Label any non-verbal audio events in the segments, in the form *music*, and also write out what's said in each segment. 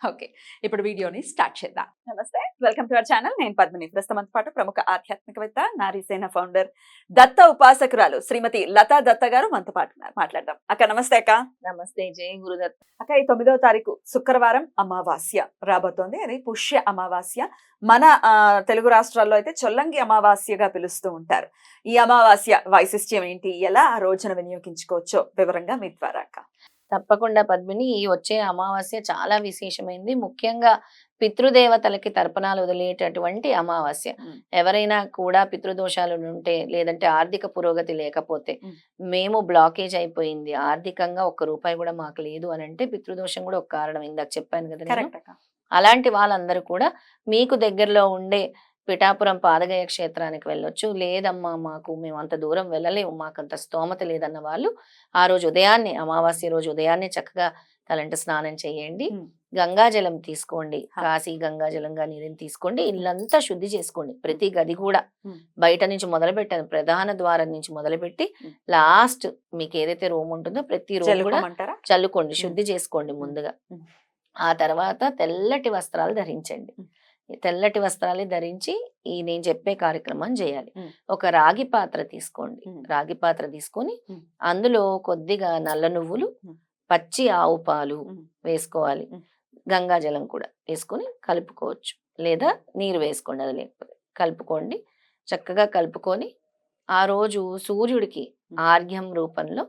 Okay ఇప్పుడు వీడియోని start చేద్దాం. నమస్తే వెల్కమ్ టు అవర్ ఛానల్. నేను పద్మిని. ప్రస్తుతంతో పాటు ప్రముఖ ఆధ్యాత్మికవేత్త నారీసేన ఫౌండర్ దత్త ఉపాసకురాలు శ్రీమతి లతా దత్త గారు మనతో పాటు మాట్లాడదాం. అక్క నమస్తే అక్క. నమస్తే జై గురుదత్. అక్క ఈ తొమ్మిదవ తారీఖు శుక్రవారం అమావాస్య రాబోతోంది. అది పుష్య అమావాస్య. మన ఆ, తెలుగు రాష్ట్రాల్లో అయితే చొల్లంగి అమావాస్యగా పిలుస్తూ ఉంటారు. ఈ అమావాస్య వైశిష్ట్యం ఏంటి? ఎలా ఆ రోజున వినియోగించుకోవచ్చో వివరంగా మీ ద్వారా అక్క. తప్పకుండా పద్మిని ఈ వచ్చే అమావాస్య చాలా విశేషమైంది. ముఖ్యంగా పితృదేవతలకి తర్పణాలు వదిలేటటువంటి అమావాస్య. ఎవరైనా కూడా పితృదోషాలు ఉంటే లేదంటే ఆర్థిక పురోగతి లేకపోతే మ్మ్. బ్లాకేజ్ అయిపోయింది. ఆర్థికంగా ఒక్క రూపాయి కూడా మాకు లేదు అని అంటే పితృదోషం కూడా ఒక కారణం. ఇందాక చెప్పాను కదా అలాంటి వాళ్ళందరూ కూడా మీకు దగ్గరలో ఉండే పిఠాపురం పాదగయ క్షేత్రానికి వెళ్ళొచ్చు. లేదమ్మా మాకు మేము అంత దూరం వెళ్ళలేము. మాకు అంత స్తోమత లేదన్న వాళ్ళు ఆ రోజు ఉదయాన్నే అమావాస్య రోజు ఉదయాన్నే చక్కగా తలంట స్నానం చేయండి. గంగాజలం తీసుకోండి. కాశీ గంగాజలంగా నీరుని తీసుకోండి. ఇల్లంతా శుద్ధి చేసుకోండి. ప్రతి గది కూడా. బయట నుంచి మొదలు పెట్టాను ప్రధాన ద్వారం నుంచి మొదలుపెట్టి. లాస్ట్ మీకు ఏదైతే రూమ్ ఉంటుందో ప్రతి రూమ్ కూడా చల్లుకోండి. శుద్ధి చేసుకోండి. ముందుగా. ఆ తర్వాత తెల్లటి వస్త్రాలు ధరించండి. తెల్లటి వస్త్రాలు ధరించి ఈ నేను చెప్పే కార్యక్రమం చేయాలి. ఒక రాగి పాత్ర తీసుకోండి. రాగి పాత్ర తీసుకొని. అందులో కొద్దిగా నల్ల నువ్వులు. పచ్చి ఆవు పాలు. వేసుకోవాలి. గంగాజలం కూడా వేసుకొని కలుపుకోవచ్చు లేదా నీరు వేసుకోండి అది లేకపోతే కలుపుకోండి చక్కగా కలుపుకొని ఆ రోజు సూర్యుడికి. ఆర్ఘ్యం రూపంలో.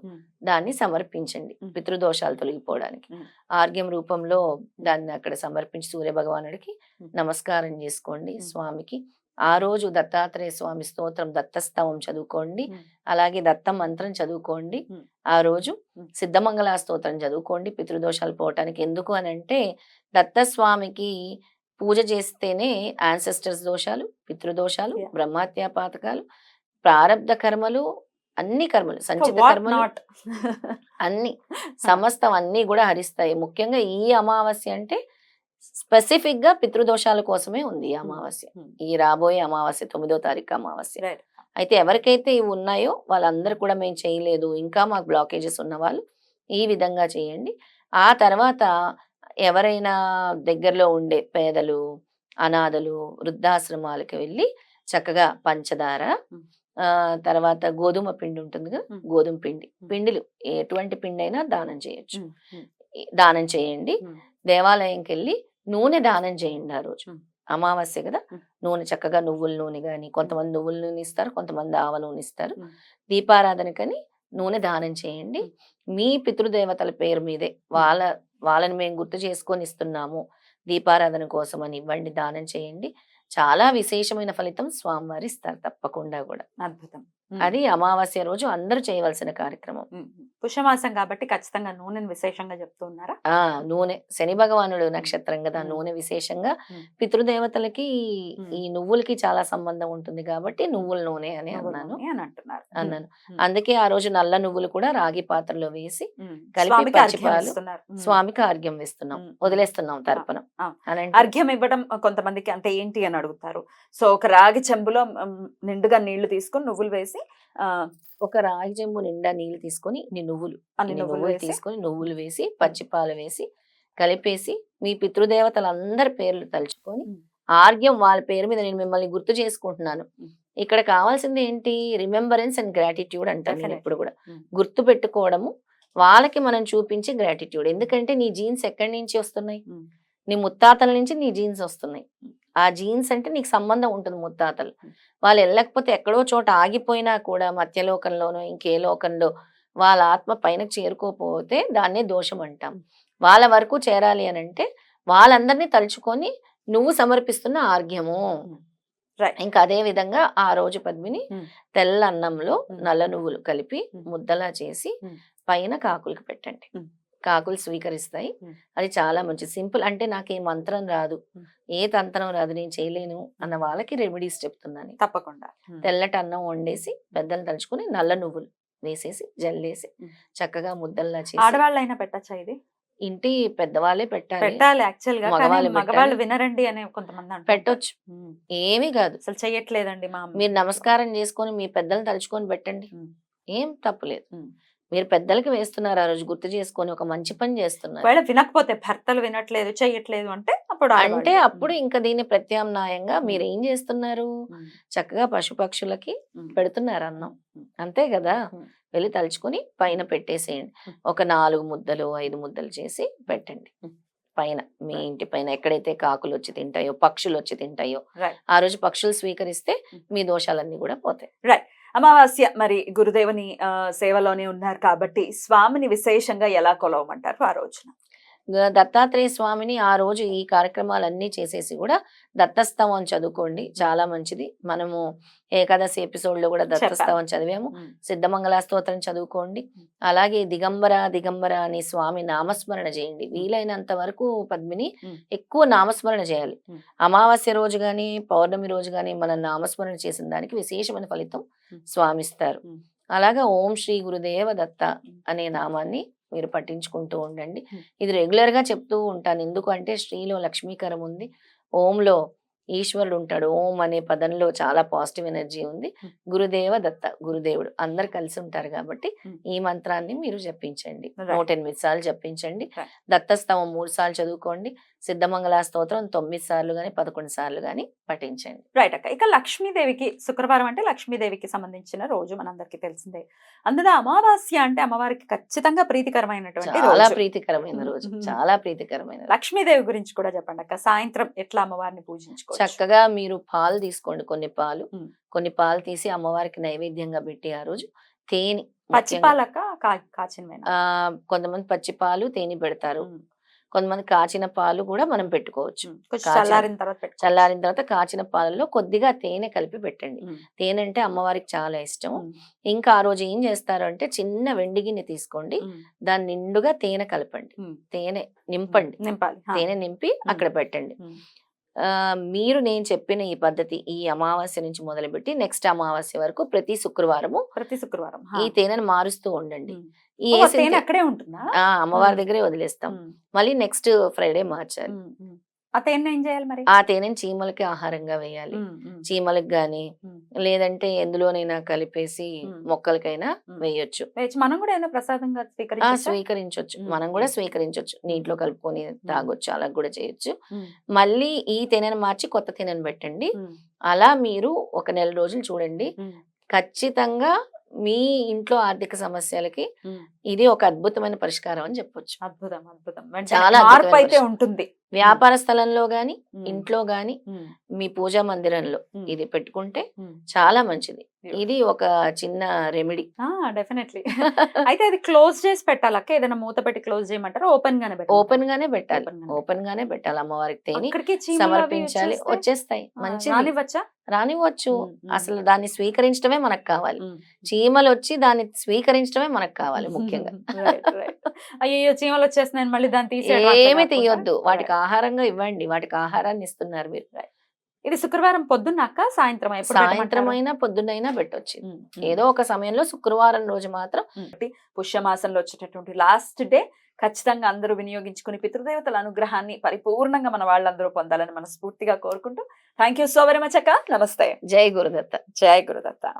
దాన్ని సమర్పించండి. పితృదోషాలు తొలగిపోవడానికి. ఆర్ఘ్యం రూపంలో దాన్ని అక్కడ సమర్పించి సూర్య భగవానుడికి. నమస్కారం చేసుకోండి. స్వామికి ఆ రోజు దత్తాత్రేయ స్వామి స్తోత్రం దత్తస్తవం చదువుకోండి. అలాగే దత్త మంత్రం చదువుకోండి. ఆ రోజు. సిద్ధమంగళ స్తోత్రం చదువుకోండి పితృదోషాలు పోవటానికి ఎందుకు అని అంటే దత్తస్వామికి పూజ చేస్తేనే యాన్సెస్టర్స్ దోషాలు పితృదోషాలు. బ్రహ్మత్యా పాతకాలు ప్రారబ్ధ కర్మలు అన్ని కర్మలు సంచిత కర్మలు అన్ని. *laughs* సమస్తం అన్ని కూడా హరిస్తాయి. ముఖ్యంగా ఈ అమావాస్య అంటే స్పెసిఫిక్గా పితృదోషాల కోసమే ఉంది ఈ అమావాస్య. ఈ రాబోయే అమావాస్య తొమ్మిదో తారీఖు అమావాస్య. అయితే ఎవరికైతే ఇవి ఉన్నాయో వాళ్ళందరూ కూడా మేము చేయలేదు. ఇంకా మాకు బ్లాకేజెస్ ఉన్న వాళ్ళు ఈ విధంగా చేయండి. ఆ తర్వాత ఎవరైనా దగ్గరలో ఉండే పేదలు అనాథలు వృద్ధాశ్రమాలకు వెళ్ళి చక్కగా పంచదార తర్వాత గోధుమ పిండి ఉంటుంది కదా. గోధుమ పిండి. పిండిలు ఎటువంటి పిండి అయినా దానం చేయొచ్చు. దానం చేయండి. దేవాలయంకి వెళ్ళి నూనె దానం చేయండి ఆ రోజు. అమావాస్య కదా. నూనె చక్కగా నువ్వుల నూనె కానీ కొంతమంది నువ్వుల నూనె ఇస్తారు కొంతమంది ఆవ నూనె ఇస్తారు. దీపారాధనకని నూనె దానం చేయండి. మీ పితృదేవతల పేరు మీదే వాళ్ళ వాళ్ళని మేము గుర్తు చేసుకొని ఇస్తున్నాము. దీపారాధన కోసం అని ఇవ్వండి దానం చేయండి. చాలా విశేషమైన ఫలితం స్వామివారి ఇస్తారు తప్పకుండా కూడా. అద్భుతం. అది అమావాస్య రోజు అందరూ చేయవలసిన కార్యక్రమం. పుష్యమాసం కాబట్టి ఖచ్చితంగా నూనెను విశేషంగా చెప్తూ ఉన్నారా? ఆ! నూనె శని భగవానుడు నక్షత్రం కదా. నూనె విశేషంగా. పితృదేవతలకి. ఈ నువ్వులకి చాలా సంబంధం ఉంటుంది కాబట్టి నువ్వుల నూనె అని అన్నాను. నూనె అని అంటున్నారు. అన్నాను. అందుకే ఆ రోజు నల్ల నువ్వులు కూడా రాగి పాత్రలో వేసి. కలిపి పచ్చిపాలు. స్వామికి అర్ఘ్యం ఇస్తున్నాం. మ్మ్. వదిలేస్తున్నాం తర్పణం అర్ఘ్యం ఇవ్వడం కొంతమందికి అంటే ఏంటి అని అడుగుతారు. సో ఒక రాగి చెంబులో నిండుగా నీళ్ళు తీసుకొని నువ్వులు వేసి ఆ, ఒక రాగి చెంబు నిండా నీళ్ళు తీసుకొని ఇన్ని నువ్వులు అన్ని నువ్వులు వేసి తీసుకొని నువ్వులు వేసి పచ్చిపాలు వేసి కలిపేసి మీ పితృదేవతలందరి పేర్లు తలుచుకొని. ఆర్గ్యం వాళ్ళ పేరు మీద నేను మిమ్మల్ని గుర్తు చేసుకుంటున్నాను. ఇక్కడ కావాల్సింది ఏంటి రిమెంబరెన్స్ అండ్ గ్రాటిట్యూడ్ నేను Definitely. ఇప్పుడు కూడా. గుర్తు పెట్టుకోవడము వాళ్ళకి మనం చూపించే గ్రాటిట్యూడ్ ఎందుకంటే నీ జీన్స్ ఎక్కడి నుంచి వస్తున్నాయి. నీ ముత్తాతల నుంచి నీ జీన్స్ వస్తున్నాయి. ఆ జీన్స్ అంటే నీకు సంబంధం ఉంటుంది ముత్తాతలు. వాళ్ళు వెళ్ళకపోతే ఎక్కడో చోట ఆగిపోయినా కూడా మధ్యలోకంలోనో ఇంకే లోకంలో వాళ్ళ ఆత్మ పైనకు చేరుకోకపోతే దాన్నే దోషం అంటాం. వాళ్ళ వరకు చేరాలి అని అంటే వాళ్ళందరినీ తలుచుకొని నువ్వు సమర్పిస్తున్న. Right. ఇంకా అదే విధంగా ఆ రోజు పద్మిని. తెల్ల అన్నంలో. నల్ల నువ్వులు కలిపి. ముద్దలా చేసి. పైన కాకులకి పెట్టండి. కాకులు స్వీకరిస్తాయి. అది చాలా మంచి సింపుల్ అంటే నాకు ఏ మంత్రం రాదు. ఏ తంత్రం రాదు నేను చేయలేను అన్న వాళ్ళకి రెమెడీస్ చెప్తున్నాను తప్పకుండా. తెల్లటి అన్నం వండేసి పెద్దలు తలుచుకొని నల్ల నువ్వులు వేసేసి జల్లేసి. చక్కగా ముద్దల్లా చేసి ఆడవాళ్ళైనా పెట్టచ్చా ఇది ఇంటి పెద్దవాళ్ళే పెట్టాలి పెట్టాలి యాక్చువల్గా మగవాళ్ళు. వినరండి అని కొంతమంది పెట్టొచ్చు ఏమీ కాదు అసలు చెయ్యట్లేదండి మా. మీరు నమస్కారం చేసుకొని మీ పెద్దలను తలుచుకొని పెట్టండి. ఏం తప్పులేదు. మీరు పెద్దలకి వేస్తున్నారు ఆ రోజు గుర్తు చేసుకొని ఒక మంచి పని చేస్తున్నారు ఒకవేళ వినకపోతే భర్తలు వినట్లేదు చెయ్యట్లేదు అంటే అప్పుడు అంటే. అప్పుడు ఇంకా దీన్ని ప్రత్యామ్నాయంగా మీరు ఏం చేస్తున్నారు. చక్కగా పశుపక్షులకి. పెడుతున్నారు అన్నం. అంతే కదా. వెళ్ళి తలుచుకొని పైన పెట్టేసేయండి. ఒక నాలుగు ముద్దలు ఐదు ముద్దలు చేసి పెట్టండి. పైన మీ ఇంటి పైన ఎక్కడైతే కాకులు వచ్చి తింటాయో పక్షులు వచ్చి తింటాయో. ఆ రోజు పక్షులు స్వీకరిస్తే. మీ దోషాలన్నీ కూడా పోతాయి అమావాస్య మరి గురుదేవుని సేవలోనే ఉన్నారు కాబట్టి స్వామిని విశేషంగా ఎలా కొలవమంటారు ఆ రోజున? దత్తాత్రేయ స్వామిని ఆ రోజు ఈ కార్యక్రమాలన్నీ చేసేసి కూడా దత్తస్తవం చదువుకోండి చాలా మంచిది మనము ఏకాదశి ఎపిసోడ్లో కూడా దత్తస్తవం చదివాము. సిద్ధమంగళ స్తోత్రం చదువుకోండి అలాగే దిగంబర దిగంబర అని స్వామి నామస్మరణ చేయండి వీలైనంత వరకు పద్మిని. ఎక్కువ నామస్మరణ చేయాలి. అమావాస్య రోజు గాని పౌర్ణమి రోజు గాని మనం నామస్మరణ చేసిన దానికి విశేషమైన ఫలితం. స్వామిస్తారు. అలాగా ఓం శ్రీ గురుదేవ దత్త. అనే నామాన్ని మీరు పఠించుకుంటూ ఉండండి. ఇది రెగ్యులర్గా చెప్తూ ఉంటాను. ఎందుకంటే శ్రీలో లక్ష్మీకరం ఉంది ఓంలో ఈశ్వరుడు ఉంటాడు ఓం అనే పదంలో చాలా పాజిటివ్ ఎనర్జీ ఉంది. గురుదేవ దత్త గురుదేవుడు అందరు కలిసి ఉంటారు కాబట్టి. ఈ మంత్రాన్ని మీరు జపించండి. నూట ఎనిమిది సార్లు జపించండి. దత్తస్తవం మూడు సార్లు చదువుకోండి. సిద్ధమంగళ స్తోత్రం తొమ్మిది సార్లు గాని పదకొండు సార్లు గాని పఠించండి. రైట్ అక్క. ఇక లక్ష్మీదేవికి శుక్రవారం అంటే లక్ష్మీదేవికి సంబంధించిన రోజు మనందరికీ తెలిసిందే. అందులో అమావాస్య అంటే అమ్మవారికి ఖచ్చితంగా ప్రీతికరమైనటువంటి చాలా ప్రీతికరమైన రోజు. చాలా ప్రీతికరమైన. లక్ష్మీదేవి గురించి కూడా చెప్పండి అక్క సాయంత్రం ఎట్లా అమ్మవారిని పూజించుకోవచ్చు చక్కగా మీరు పాలు తీసుకోండి కొన్ని పాలు. కొన్ని పాలు తీసి అమ్మవారికి నైవేద్యంగా పెట్టి ఆ రోజు తేనె పచ్చి ముఖ్యంగా, పాలక కా- కాచినవేనా ఆ కొంతమంది పచ్చి పాలు తేనె పెడతారు. కొంతమంది కాచిన పాలు కూడా మనం పెట్టుకోవచ్చు కాచిన- చల్లారిన తర్వాత. చల్లారిన తర్వాత కాచిన పాలలో కొద్దిగా తేనె కలిపి పెట్టండి. తేనె అంటే అమ్మవారికి చాలా ఇష్టం. ఇంకా ఆ రోజు ఏం చేస్తారు అంటే చిన్న వెండి గిన్నె తీసుకోండి ఉమ్. దాని నిండుగా తేనె కలపండి. తేనె నింపండి నింపాలి. తేనె నింపి అక్కడ పెట్టండి మీరు నేను చెప్పిన ఈ పద్ధతి ఈ అమావాస్య నుంచి మొదలుపెట్టి నెక్స్ట్ అమావాస్య వరకు ప్రతి శుక్రవారము ప్రతి శుక్రవారం. ఈ తేనెను మారుస్తూ ఉండండి. ఈ అక్కడే ఉంటుందా అమ్మవారి. దగ్గరే వదిలేస్తాం. మళ్ళీ నెక్స్ట్ ఫ్రైడే మార్చాలి. ఆ తేనె ఏం చేయాలి మరి ఆ తేనెని చీమలకి ఆహారంగా వేయాలి. చీమలకు గాని. లేదంటే ఎందులోనైనా కలిపేసి. మొక్కలకైనా. వేయొచ్చు మనం కూడా ఏదైనా ప్రసాదంగా? స్వీకరించవచ్చు. మనం కూడా స్వీకరించవచ్చు నీటిలో కలుపుకొని తాగొచ్చు అలా కూడా చేయొచ్చు. మళ్ళీ ఈ తేనెను మార్చి కొత్త తేనెను పెట్టండి. అలా మీరు ఒక నెల రోజులు చూడండి. ఖచ్చితంగా మీ ఇంట్లో ఆర్థిక సమస్యలకి. ఇది ఒక అద్భుతమైన పరిష్కారం అని చెప్పొచ్చు అద్భుతం అద్భుతం చాలా మార్పు అయితే. ఉంటుంది వ్యాపార స్థలంలో గాని. ఇంట్లో గాని. మీ పూజా మందిరంలో. ఇది పెట్టుకుంటే. చాలా మంచిది. ఇది ఒక చిన్న రెమెడీ. డెఫినెట్లీ. *laughs* అయితే అది క్లోజ్ చేసి పెట్టాలక్క ఏదైనా మూత పెట్టి క్లోజ్ చేయమంటారా? ఓపెన్ గానే ఓపెన్ గానే పెట్టాలి. ఓపెన్ గానే పెట్టాలి అమ్మవారికి తేని. సమర్పించాలి. వచ్చేస్తే? వచ్చేస్తాయి. ఆ, మంచిది. రానివ్వచ్చా. అసలు దాన్ని స్వీకరించడమే మనకు కావాలి. చీమలు వచ్చి దాన్ని స్వీకరించడమే మనకు కావాలి ముఖ్యంగా. *laughs* అయ్యో చీమలు వచ్చేస్తున్నాయి మళ్ళీ దాన్ని తీసేయడం అట్లా ఏమి? తీయొద్దు. వాటికి. ఆహారంగా ఇవ్వండి. వాటికి ఆహారాన్ని ఇస్తున్నారు మీరు. ఇది శుక్రవారం పొద్దున్న అక్క సాయంత్రం ఎప్పుడు సాయంత్రం పెట్టమంటారు? అయినా పొద్దునైనా పెట్టొచ్చు. ఏదో ఒక సమయంలో శుక్రవారం రోజు మాత్రం పుష్యమాసంలో వచ్చేటటువంటి లాస్ట్ డే ఖచ్చితంగా అందరూ వినియోగించుకుని పితృదేవతల అనుగ్రహాన్ని పరిపూర్ణంగా మన వాళ్ళందరూ పొందాలని మనస్ఫూర్తిగా కోరుకుంటూ thank you so very much అక్క. నమస్తే. జై గురుదత్త. జయ గురుదత్త.